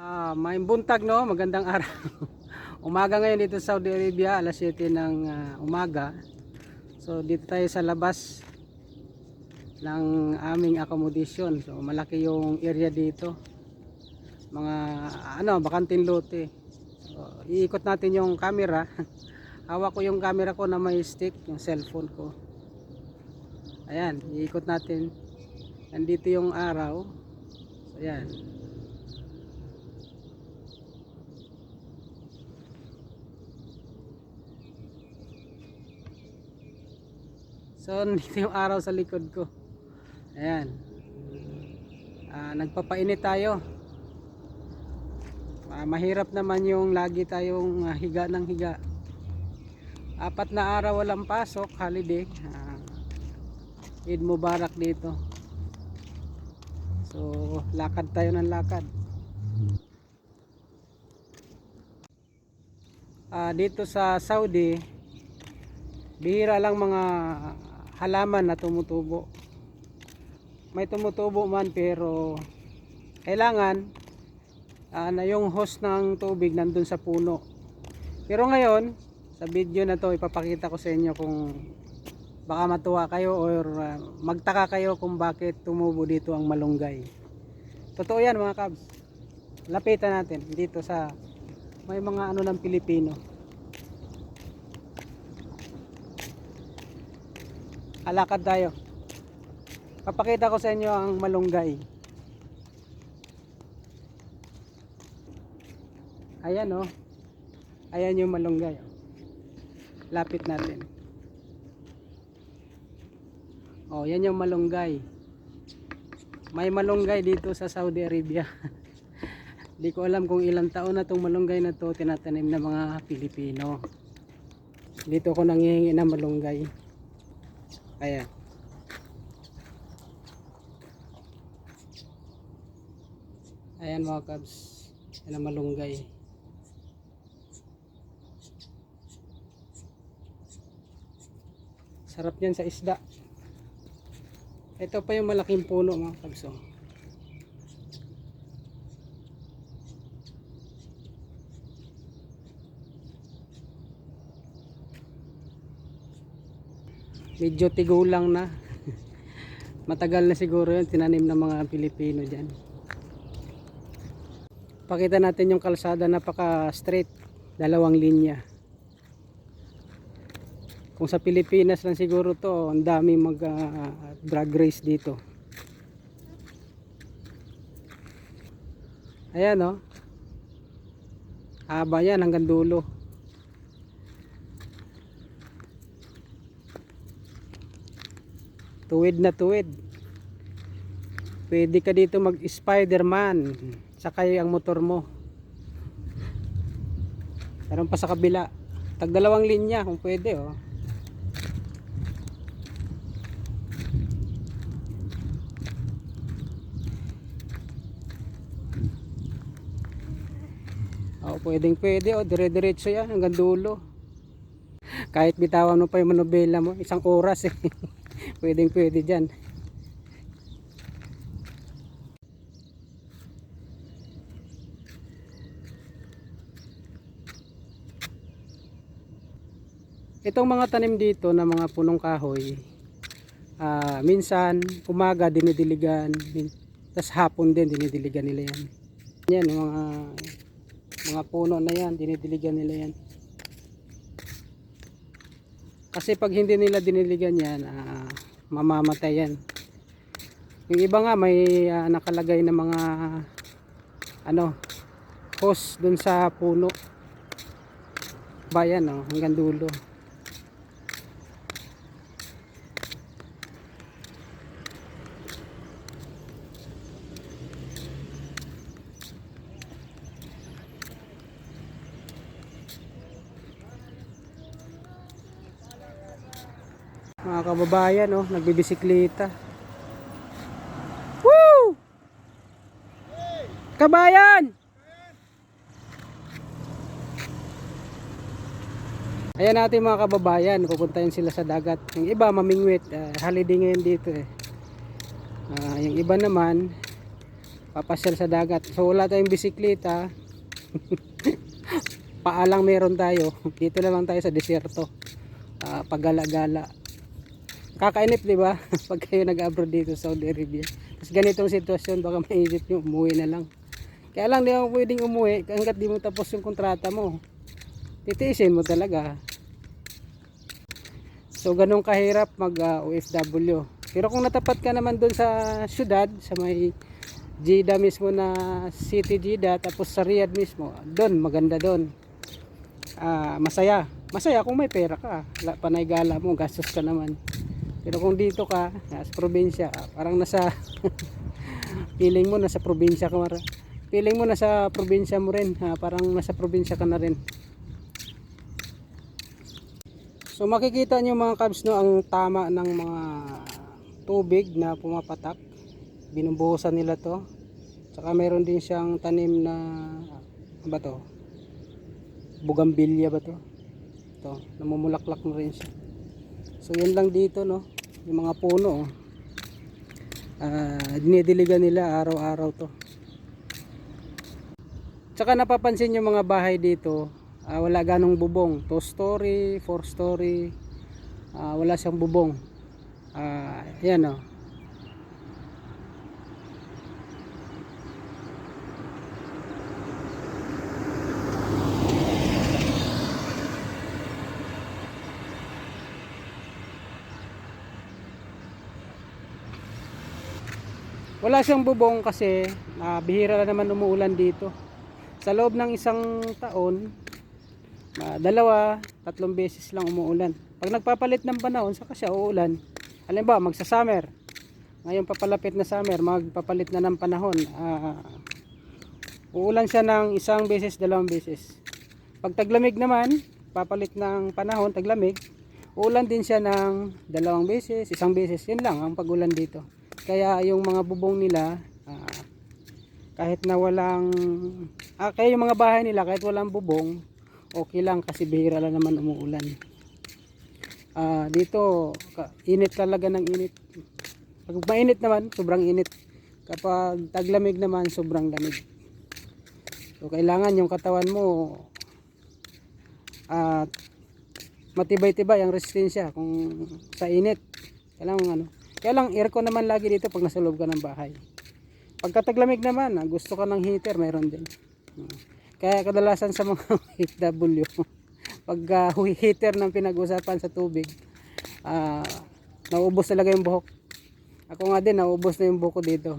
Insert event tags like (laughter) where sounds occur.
Ah, may buntag no, magandang araw. (laughs) umaga ngayon dito sa Saudi Arabia, alas 7 ng ah, umaga. So dito tayo sa labas ng aming accommodation. So malaki yung area dito. Mga ano, bakanting lote. So, iikot natin yung camera. (laughs) Hawak ko yung camera ko na may stick, yung cellphone ko. Ayan, iikot natin. Nandito yung araw. So ayan. So, (laughs) nandito yung araw sa likod ko. Ayan. Ah, nagpapainit tayo. Ah, mahirap naman yung lagi tayong ah, higa ng higa. Apat na araw walang pasok, holiday. Ah, Eid Mubarak dito. So, lakad tayo ng lakad. Ah, dito sa Saudi, bihira lang mga halaman na tumutubo. May tumutubo man pero kailangan ah, na yung host ng tubig nandun sa puno. Pero ngayon, sa video na to ipapakita ko sa inyo kung baka matuwa kayo or ah, magtaka kayo kung bakit tumubo dito ang malunggay. Totoo yan mga kabs. Lapitan natin dito sa may mga ano ng Pilipino. Alakad tayo. Papakita ko sa inyo ang malunggay. Ayan oh. Ayan yung malunggay. oh. Lapit natin. Oh, yan yung malunggay. May malunggay dito sa Saudi Arabia. (laughs) Di ko alam kung ilang taon na tong malunggay na to tinatanim ng mga Pilipino. Dito ko nangihingi ng malunggay. Kaya. Ayan mga kabs. Yan ang malunggay. Sarap yan sa isda. Ito pa yung malaking puno mga kabs. oh. Medyo tigulang na. Matagal na siguro yun tinanim ng mga Pilipino dyan. Pakita natin yung kalsada napaka straight dalawang linya. Kung sa Pilipinas lang siguro to ang dami mag ah, drag race dito. Ayan o haba yan hanggang dulo tuwid na tuwid. Pwede ka dito mag Spiderman sakay ang motor mo. Meron pa sa kabila. Tag dalawang linya kung pwede oh. Oh, pwedeng pwede oh, dire-diretso yan hanggang dulo. Kahit bitawan mo pa yung manobela mo, isang oras eh. (laughs) pwedeng pwede diyan. Itong mga tanim dito na mga punong kahoy, ah, minsan umaga dinidiligan, min- tas hapon din dinidiligan nila yan. Yan, mga mga puno na yan, dinidiligan nila yan. Kasi pag hindi nila diniligan yan, ah, mamamatay yan. Yung iba nga may ah, nakalagay na mga ano, hose dun sa puno. Bayan, oh, hanggang dulo. Mga kababayan, oh, nagbibisikleta. Woo! Kabayan! Ayan natin mga kababayan, pupuntahin sila sa dagat. Yung iba mamingwit, ah, holiday ngayon dito eh. Ah, yung iba naman, papasyal sa dagat. So wala tayong bisikleta. (laughs) Paalang meron tayo. Dito na lang tayo sa desierto. Ah, pagala-gala. Kakainip, di ba? (laughs) Pag kayo nag-abroad dito sa Saudi Arabia. Tapos ganitong sitwasyon, baka maisip nyo, umuwi na lang. Kaya lang, di ako pwedeng umuwi hanggat di mo tapos yung kontrata mo. Titiisin mo talaga. So, ganun kahirap mag ah, OFW. Pero kung natapat ka naman doon sa syudad, sa may Jeddah mismo na City Jeddah, tapos sa Riyadh mismo, doon, maganda doon. Ah, masaya. Masaya kung may pera ka. Panay gala mo, gastos ka naman. Pero kung dito ka, nasa probinsya, parang nasa (laughs) feeling mo nasa probinsya ka mara. Feeling mo nasa probinsya mo rin, ah, parang nasa probinsya ka na rin. So makikita nyo mga kabs no ang tama ng mga tubig na pumapatak. Binubuhusan nila to. Saka meron din siyang tanim na ano ba to? Bugambilya ba to? Ito, namumulaklak na rin siya. So yun lang dito no, yung mga puno. Ah, dinidiligan nila araw-araw to. Tsaka napapansin yung mga bahay dito, ah, wala ganong bubong. 2 story, 4 story, ah, wala siyang bubong. Ah, yan oh. Wala siyang bubong kasi ah, bihira lang naman umuulan dito. Sa loob ng isang taon, ah, dalawa, tatlong beses lang umuulan. Pag nagpapalit ng panahon, saka siya uulan. Halimbawa, magsa-summer. Ngayon papalapit na summer, magpapalit na ng panahon. Ah, uulan siya ng isang beses, dalawang beses. Pag taglamig naman, papalit ng panahon, taglamig, uulan din siya ng dalawang beses, isang beses. Yun lang ang pagulan dito. Kaya yung mga bubong nila, ah, kahit na walang, ah, kaya yung mga bahay nila, kahit walang bubong, okay lang kasi bihira lang naman umuulan. Ah, dito, init talaga ng init. Pag mainit naman, sobrang init. Kapag taglamig naman, sobrang lamig. So, kailangan yung katawan mo at matibay-tibay ang resistensya kung sa init. Kailangan ano. Kaya lang aircon naman lagi dito pag nasa loob ka ng bahay. Pagka taglamig naman, ah, gusto ka ng heater, meron din. Hmm. Kaya kadalasan sa mga (laughs) FW, pag ah, heater ng pinag-usapan sa tubig, ah, naubos talaga yung buhok. Ako nga din, naubos na yung buhok ko dito.